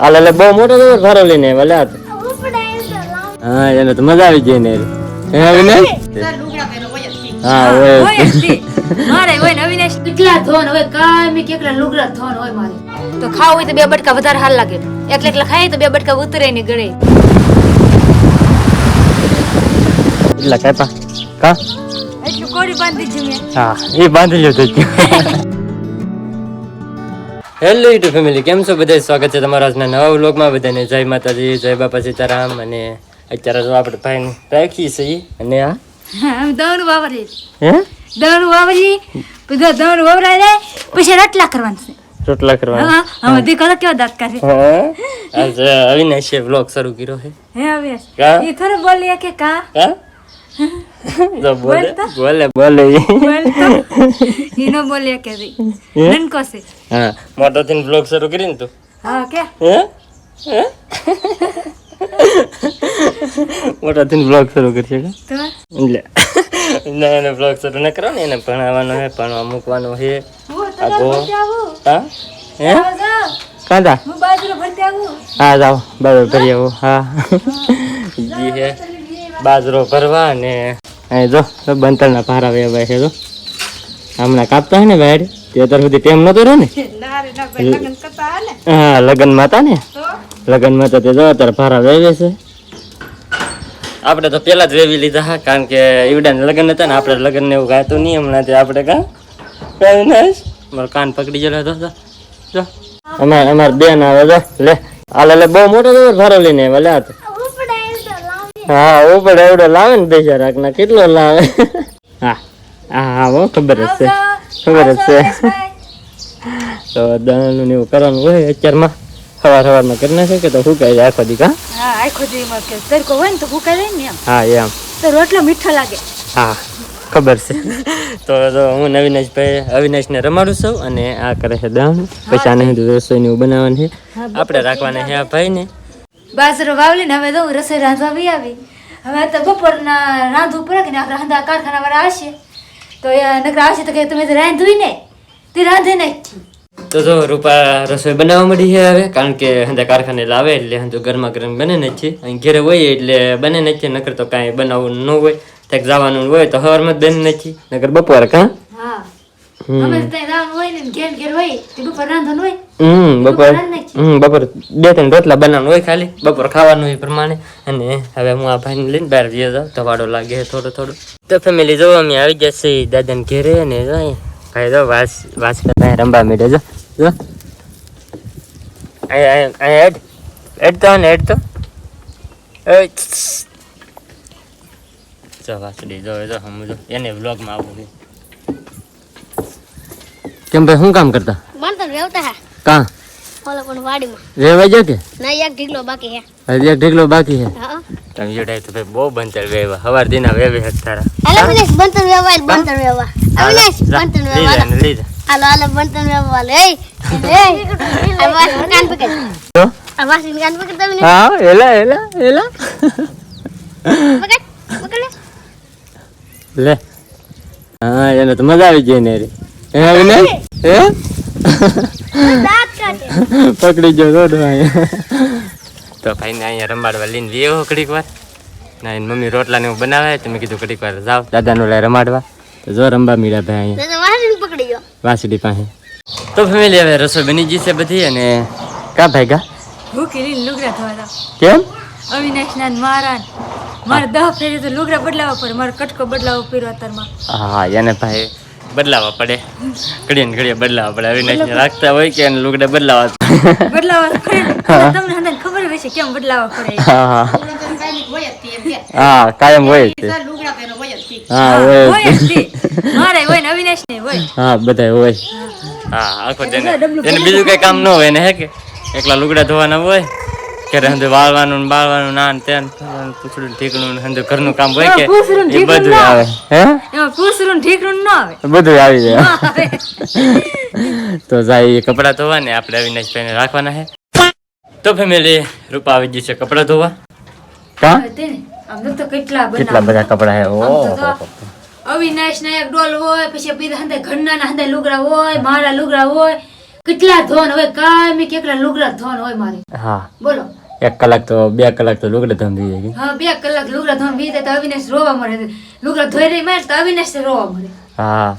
હાલ એટલે બહુ મોટો તો ભારો લઈને આવ્યા લે આ તો. હા એને તો મજા આવી ગઈ ને? હે અવિનાશ તે. મારે હોય ને અવિનાશ કેટલા ધોન હોય કાયમી કેટલા લુગડા ધોન હોય મારે. તો ખાવું હોય તો બે બટકા વધારે હાલ લાગે. એકલા એકલા ખાય તો બે બટકા ઉતરે ને ગળે. એટલા કાપા કા? એટલું કોડી બાંધી છે મેં. હા એ બાંધી લીધું છે. હેલો યુટ્યુબ ફેમિલી કેમ છો? બધા સ્વાગત છે તમારા આજના નવા વ્લોગમાં. બધાને જય માતાજી જય બાપા સીતારામ અને અત્યારે જો આપણે ભાઈ રાખીએ છીએ અને આ? અમે દવનું હે? દવનું વાવરીએ પછી દવનું વાવરાય રે પછી રટલા કરવાનું છે. રોટલા કરવા હા હા. દીકરો કેવો દાંત કાઢે હા. આજે અવિનાશે વ્લોગ શરૂ કર્યો છે. હે અવિનાશ. એ થોડું બોલીએ કે કા? કા? બોલે? બોલે બોલે. બોલતો? એ ન બોલીએ કે નનકો છે હા. મોટો થઈને વ્લોગ શરૂ કરીને તું. હા કે? હે? હે? મોટો થઈને વ્લોગ શરૂ કરશે કે? એટલે. ના એને બ્લોગ શરૂ ન કરો ને એને ભણાવવાનો છે ભણવા મૂકવાનો હું. આગો. હા? હે. કાંદા? હું બાજરો ભરતી આવું. હા જાઓ. બાજરો કરી આવો. હા. જી હે બાજરો ભરવા ને અહીં જો બંતરના ભારા વેવાય છે જો. હમણાં કાપતા હે ને ભાઈ તે અત્યાર સુધી ટેમ નતો રહ્યો ને? ભાઈ લગ્ન હા લગ્નમાં હતા ને? લગ્ન લગ્નમાં તો તે જો અત્યારે ભારા વેવે છે. આપણે તો પેલા જ વેવી લીધા હા કારણ કે ઈવડાને લગ્ન હતા ને આપણે લગ્ન ને એવું ગાતું નહીં હમણાં તે આપણે કા? કઈ મારો કાન પકડી ગયેલો હતો જો. અમાર અમાર બેન આવે લે. આ લે બહુ મોટો ભારો લઈને આવ્યા લે હા ઉપર એવડો લાવે ને બેસા રાખના કેટલો લાવે? હા હા હા ખબર જ છે ખબર જ છે. તો દાણાનું એવું કરવાનું હોય અત્યારમાં? સવાર સવારમાં કરી નાખે કે તો સુકાઈ જાય? આખો દી કા? હા આખો દી માં કે તડકો હોય ને તો ભૂખાઈ જાય ને એમ. હા એમ. તો રોટલો મીઠો લાગે. હા ખબર છે. તો હું અવિનાશ ભાઈ અવિનાશને રમાડું છું અને આ કરે છે દાણ. પછી આને રસોઈ રસોઈનું બનાવવાનું છે. આપણે રાખવાના છે આ ભાઈને. બાજરો વાવલી ને હવે તો હું રસોઈ રાંધવા બી આવી. હવે તો બપોરના રાંધવું પડે કે ને આપણે રાંધા કારખાના વાળા આવશે. તો એ નકરા આવશે તો કે તમે રાંધવી ને તે રાંધે નાખી. તો જો રૂપા રસોઈ બનાવવા મળી છે હવે કારણ કે હંધા કારખાને લાવે એટલે હંધો ગરમા ગરમ બને ને છે અહીં ઘેરે હોય એટલે બને ને છે નકર તો કાંઈ બનાવવું ન હોય. ક્યાંક જવાનું હોય તો હવારમાં જ બને નથી નકર બપોરે કાં? હા. બપોર રાંધવાનું હોય બપોર હમ બપોર બે ત્રણ રોટલા બનાવવાનું હોય ખાલી બપોર ખાવાનું હોય એ પ્રમાણે અને હવે હું આ ભાઈને લઈને બહાર જઈએ જાઉં ધવાડો લાગે થોડો થોડો તો ફેમિલી જો અમે આવી જશે દાદાને ઘેરે અને ભાઈ જો વાસ વાસ કરતા રંબા મીડે જો જો એડ હેડ તો ને હેડ તો જો વાસડી જો જો હમ જો એને વ્લોગમાં આવું છે કેમ ભાઈ શું કામ કરતા? બાંધણ વેવતા હા. કા? ઓલો પણ વાડીમાં. વેવાઈ જાય કે? ના એક ઢીકલો બાકી હે. હજી એક ઢીકલો બાકી હે? હા. તમે જોડાય તો ભાઈ બહુ બંતર વેવા હવાર દિના વેવે હે તારા. હાલો મને બંતર વેવા બંતર વેવા અવિનાશ બંતર વેવા લીધા લીધા હાલો હાલો બંતર વેવા લે એ આ કાન પકડ. તો આ વાસી કાન પકડ તમે હા એલા એલા એલા પકડ પકડ લે. લે. હા એને તો મજા આવી જાય ને રે. એ અવિનાશ હે? પકડી ગયો દોડો અહીંયા તો ભાઈને અહીંયા રમાડવા લઈને હો ઘડીક વાર. ના એની મમ્મી રોટલા ને એવું બનાવે તો મેં કીધું ઘડીક વાર જાઓ. દાદાનો લઈ રમાડવા. તો જો રમવા મીડા ભાઈ અહીંયા. પકડી ગયો. વાસડી પાસે. તો ફેમિલી હવે રસોઈ બની ગઈ છે બધી અને કા ભાઈ ગા ભૂખી લઈને લુગડા ધોવા કેમ? અવિનાશ ના મારા મારા મારે દહ ફેરી તો લુગરા બદલાવા પડે. મારે કટકો બદલાવો પીરો અત્યારમાં. હા એને ભાઈ બદલાવા પડે. ઘડીએ ને ઘડીએ બદલાવા પડે. અવિનાશને રાખતા હોય કે લુગડા બદલાવા બદલાવા. તમને ખબર હોય છે કેમ બદલાવા પડે હા કાયમ હોય છે હા હોય જ હોય જ તે. મારે હોય ને અવિનાશ ને હોય. હા બધા હોય. હા. આખો એને બીજું કઈ કામ ન હોય ને હે કે? એકલા લુગડા ધોવાના હોય. ઘરે હંધે વાળવાનું ને બાળવાનું ના ને તેન પૂછડું ઠીકણું ને હંધે ઘરનું કામ હોય કે એ બધું આવે. હે? પૂછડું પૂસરું ન આવે. બધું આવી જાય. તો જાય કપડાં ધોવા ને આપણે અવિનાશભાઈને રાખવાના છે તો ફેમિલી રૂપા આવી ગઈ છે કપડાં ધોવા. કા? કેટલા બધા કપડા હે? જો અવિનાશ ના એક ડોલ હોય પછી પીધા હંધે ઘરના ના હંધે લુગડા હોય મારા લુગડા હોય. કેટલા ધોન હોય? કાયમી કેટલા લુગડા ધોન હોય મારે. હા. બોલો. એક કલાક તો બે કલાક તો લુગડે ધોઈ જાય હા બે કલાક લુગડા ધોન વીતે તો અવિનાશ રોવા મળે. લુગડા ધોઈ રહી મારે તો અવિનાશ રોવા મળે. હા.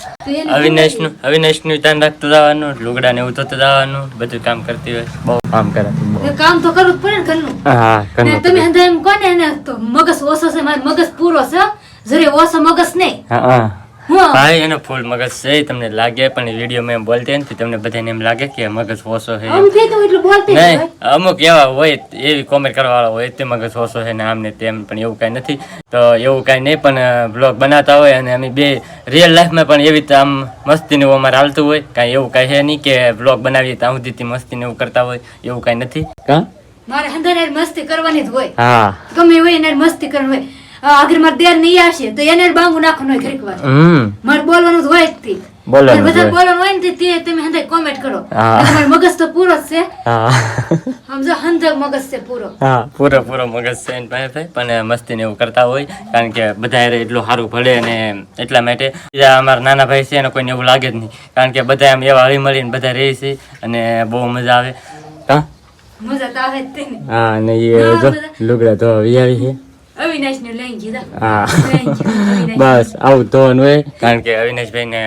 અવિનાશનું અવિનાશનું ધ્યાન રાખતું જવાનું લુગડા ને એવું ધોતું જવાનું બધું કામ કરતી હોય. બહુ કામ કરે. કામ તો કરવું પડે ને ઘરનું. હા ઘરનું તમે એમ કોને એને તો મગજ ઓછો છે મારો મગજ પૂરો છે જરે ઓછો મગજ નહીં. હા હા હું. ભાઈ એનો ફૂલ મગજ છે તમને લાગે પણ વીડિયો મેં એમ બોલતે નથી તમને બધાને એમ લાગે કે મગજ ઓછો છે. નહીં અમુક એવા હોય એવી કોમેન્ટ કરવા વાળા હોય તે મગજ ઓછો છે ને આમ ને તેમ પણ એવું કાંઈ નથી. તો એવું કાંઈ નહીં પણ બ્લોગ બનાવતા હોય અને અમે બે રિયલ લાઈફમાં પણ એવી રીતે આમ મસ્તી ને અમારે હાલતું હોય. કાંઈ એવું કાંઈ છે નહીં કે બ્લોગ બનાવીએ ત્યાં સુધીથી મસ્તીને એવું કરતા હોય એવું કાંઈ નથી. કા? મારે અંદર મસ્તી કરવાની જ હોય. હા. ગમે હોય એને મસ્તી કરવાની હોય. આગળ માર દેર નહીં આવશે તો એને બાંગુ નાખવાનો હોય ઘરેક વાર. માર બોલવાનું જ હોય તે. બધા બોલવાનું હોય ને તે- તમે હંધા કોમેન્ટ કરો. હા. મારો મગજ તો પૂરો જ છે. સમજો હંધા મગજ છે પૂરો. હા. પૂરો પૂરો મગજ છે એની ભાઈ ભાઈ. પણ મસ્તીને એવું કરતા હોય કારણ કે બધા એટલું સારું ભળે અને એટલા માટે. બીજા અમારા નાના ભાઈ છે એને કોઈને એવું લાગે જ નહીં. કારણ કે બધા એમ એવા હળી મળીને બધા રહે છે અને બહુ મજા આવે. હા? મજા તો આવે જ હા અને એ. લુગડા તો આવી છે. અવિનાશ ને લઈ ગીધા. હા. બસ આવું ધોવાનું હોય. કારણ કે અવિનાશભાઈને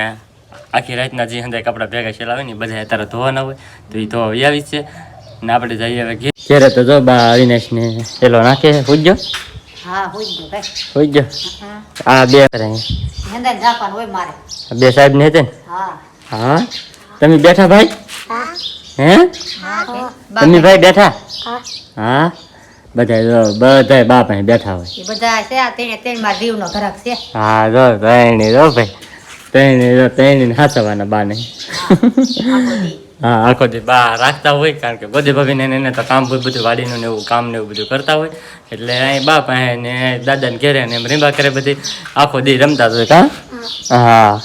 આખી રાતના જે હંધાય કપડાં ભેગા છેલાવે ને બધા અત્યારે ધોવાના હોય. તો એ ધોવા આવી છે. ને આપણે જઈએ હવે ઘેર. તો જો બા અવિનાશને પેલો નાખે. પૂજ્યો બે સાહેબ ને છે હા હા. તમે બેઠા ભાઈ? હે. તમે ભાઈ બેઠા? હા? બધા જો બધા બા પાસે બેઠા હોય. એ બધા છે આ તેને તેને મારા જીવનો ઘરાક છે. હા જો તેણી જો ભાઈ. તેણી જો તેણી હાચવાના બાને. હા આખો દી બા રાખતા હોય કારણ કે ગોદી ભાભીને એને તો કામ બધું બધું વાડીનું ને એવું કામ ને એવું બધું કરતા હોય. એટલે અહીં બા પાસે ને દાદાને ઘેરે ને એમ રીંબા કરે બધી. આખો દી રમતા હોય કા? હા.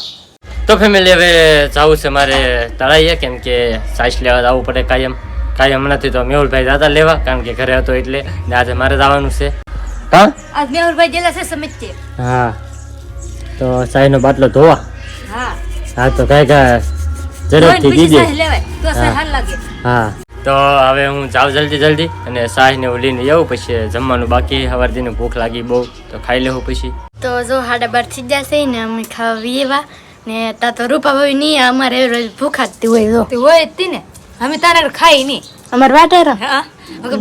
તો ફેમિલી હવે જવું છે મારે તળાઈએ કેમ કે સાઈસ લેવા જવું પડે કાયમ. કાયમ નથી તો મેહુલભાઈ દાદા લેવા કારણ કે ઘરે હતો એટલે ને આજે મારે જવાનું છે. હા? આજ મેહુલભાઈ જેલા છે સમિતિ હા. તો સાઈનો બાટલો ધોવા. હા. હા તો કઈ કાંઈ ઝડપથી દીજે. હા. લાગે. હા. તો હવે હું જાઉં જલ્દી જલ્દી અને સાહી ને એવું લઈને આવું પછી જમવાનું બાકી સવારથી ભૂખ લાગી બહુ તો ખાઈ લેવું પછી. તો જો હાડા બાર થઈ જશે ને અમે ખાવા ને તા તો રૂપા ભાઈ નહીં અમારે રોજ ભૂખાતી જ હોય તો હોય જ ને. અમે તારા ખાઈ નહીં. અમાર વાટેરો હા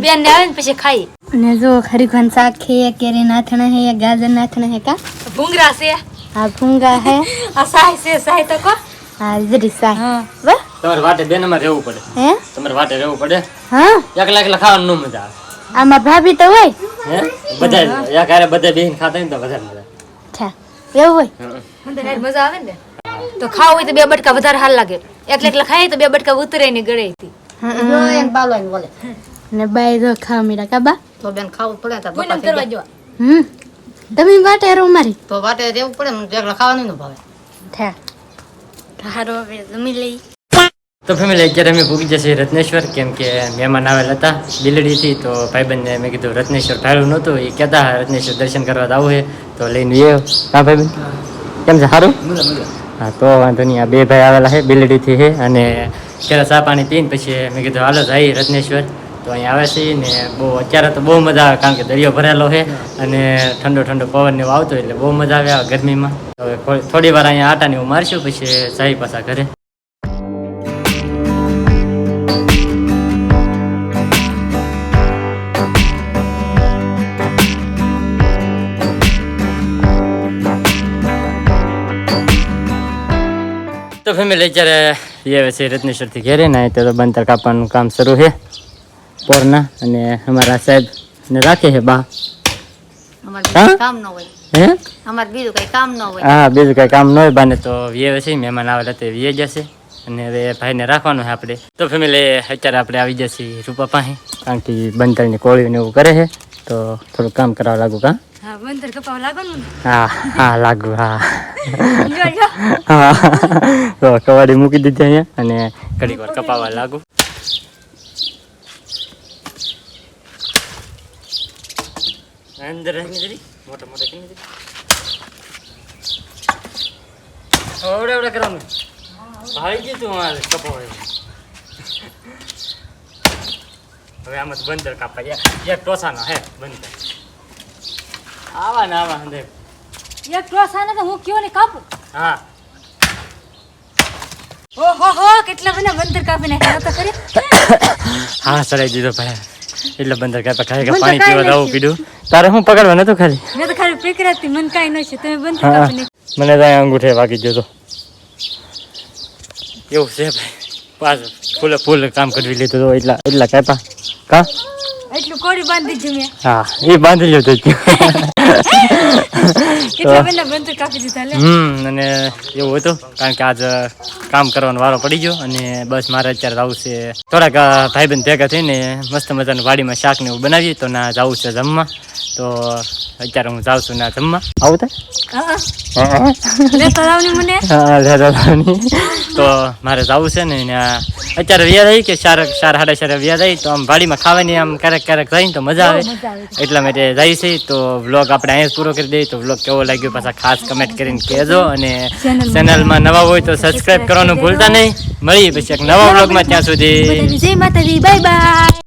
બેન ને આવે ને પછી ખાઈ. ને જો ખરીખવાન શાક હે કેરી નાથણા હે ગાજર નાથણા હે કા? ભૂંગરા છે. આ ભૂંગા હે. આ સાય છે સાય તો કો. હા જરી શાક હા. વાહ તમારે વાટે બેનમાં રહેવું પડે. હે? તમારે વાટે રહેવું પડે. હા. એકલા એકલા ખાવાનું ન મજા આવે. આમાં ભાભી તો હોય. હે? બધા યા ઘરે બધા બેહીને ખાતા હોય ને તો વધારે મજા અચ્છા. એવું હોય? મને મજા આવે ને. તો ખાવું હોય તો બે બટકા વધારે હાલ લાગે. એકલા ખાઈ તો બે બટકા ઉતરે ને ગળે થી જો બાલો એને બોલે. ને બાય જો ખાવા મીરા કાબા તો બેન ખાવું પડે તો પૂનમ કરવા જો હમ. તમે વાટેરો મારી. તો વાટે રહેવું પડે ને એકલા ખાવાનું ન ભાવે. થા. હારો હવે જમી લઈ. તો ફેમિલી અત્યારે અમે ભૂગી જશે રત્નેશ્વર કેમ કે મહેમાન આવેલા હતા બિલડીથી તો ભાઈબંધને મેં કીધું રત્નેશ્વર ફાળું નહોતું. એ કહેતા રત્નેશ્વર દર્શન કરવા આવું છે તો લઈને હા ભાઈબંધ? કેમ છે? સારું હા, તો વાંધો નહીં. આ બે ભાઈ આવેલા છે, બિલડીથી છે અને ક્યારે ચા પાણી પીને પછી મેં કીધું, હાલો જઈએ રત્નેશ્વર. તો અહીં આવે છે ને બહુ, અત્યારે તો બહુ મજા આવે, કારણ કે દરિયો ભરેલો છે અને ઠંડો ઠંડો પવન ને આવતો એટલે બહુ મજા આવે ગરમીમાં. હવે થોડી- વાર અહીંયા આટા ને એવું મારશું, પછી જઈ પાછા ઘરે. તો ફેમિલી અત્યારે એ છે રત્નેશ્વરથી ઘેરે ને તો બંતર કાપવાનું કામ શરૂ છે. પોરના અને અમારા સાહેબ ને રાખે છે બા. હા? બીજું કઈ કામ ન હોય. હા બીજું કઈ કામ ન હોય બાને તો વીએ છે મહેમાન આવેલા તે વીએ જશે. અને હવે ભાઈને રાખવાનું છે આપણે. તો ફેમિલી અત્યારે આપણે આવી જશે રૂપા પાસે કારણ કે બંતરની કોળીઓ ને એવું કરે છે. તો થોડું કામ કરાવવા લાગુ કા? હા બંદર કપાવ લાગવાનું ને હા હા લાગુ હા લ્યો, લ્યો. હા તો કવાડી મૂકી દીધી અહીંયા અને ઘડીક વાર કપાવા લાગુ અંદર રાખી જરી મોટા મોટા કરી દે ઓવડે ઓવડે કરવાનું ભાઈ ગયું તું મારે કપાવાય હવે આમાં તો બંદર કાપા એક એક ટોસાનો હે બંદર આવા ના આવા હંદે એક ટોસાને તો હું કયો ને કાપું? હા. ઓહો હો કેટલા બધા બંદર કાપી નાખ્યા તો કરી હા સડાઈ દીધો ભાઈ. એટલે બંદર કાપા ખાઈ કે પાણી પીવા જવું પીડું તારે હું પકડવા નતું ખાલી? મેં તો ખાલી પીકરાતી મન કાઈ ન છે. તમે બંદર કાપી મને તો અંગૂઠે વાગી ગયો તો. એવું છે ભાઈ. પાછું ફૂલે ફૂલ કામ કરી લીધું તો એટલા એટલા કાપા કા? એટલું કોડી બાંધી જ મેં. હા એ બાંધી લીધું કેટલા બધા બંદર કાપી દીધા લે. હમ અને એવું હતું કારણ કે આજ કામ કરવાનો વારો પડી ગયો અને બસ મારે અત્યારે જવું છે. થોડાક ભાઈ ભાઈબંધ ભેગા થઈને મસ્ત મજાનું વાડીમાં શાક ને એવું બનાવીએ તો ના જવું છે જમવા. તો અત્યારે હું જાઉં છું ના જમવા. આવું લાવની. તો મારે જવું છે ને અત્યારે વ્યાજ આવી કે ચાર ચાર સાડા ચાર વ્યાજ આવી તો આમ વાડીમાં ખાવાની આમ ક્યારેક ક્યારેક રહીને તો મજા આવે. એટલા માટે જાય છે. તો વ્લોગ આપણે અહીંયા પૂરો કરી દઈએ. તો વ્લોગ કેવો લાગ્યો પાછા ખાસ કમેન્ટ કરીને કહેજો અને ચેનલમાં નવા હોય તો સબસ્ક્રાઇબ કરવાનું ભૂલતા નહીં. મળીએ પછી એક નવા વ્લોગમાં ત્યાં સુધી. જય માતાજી. Bye bye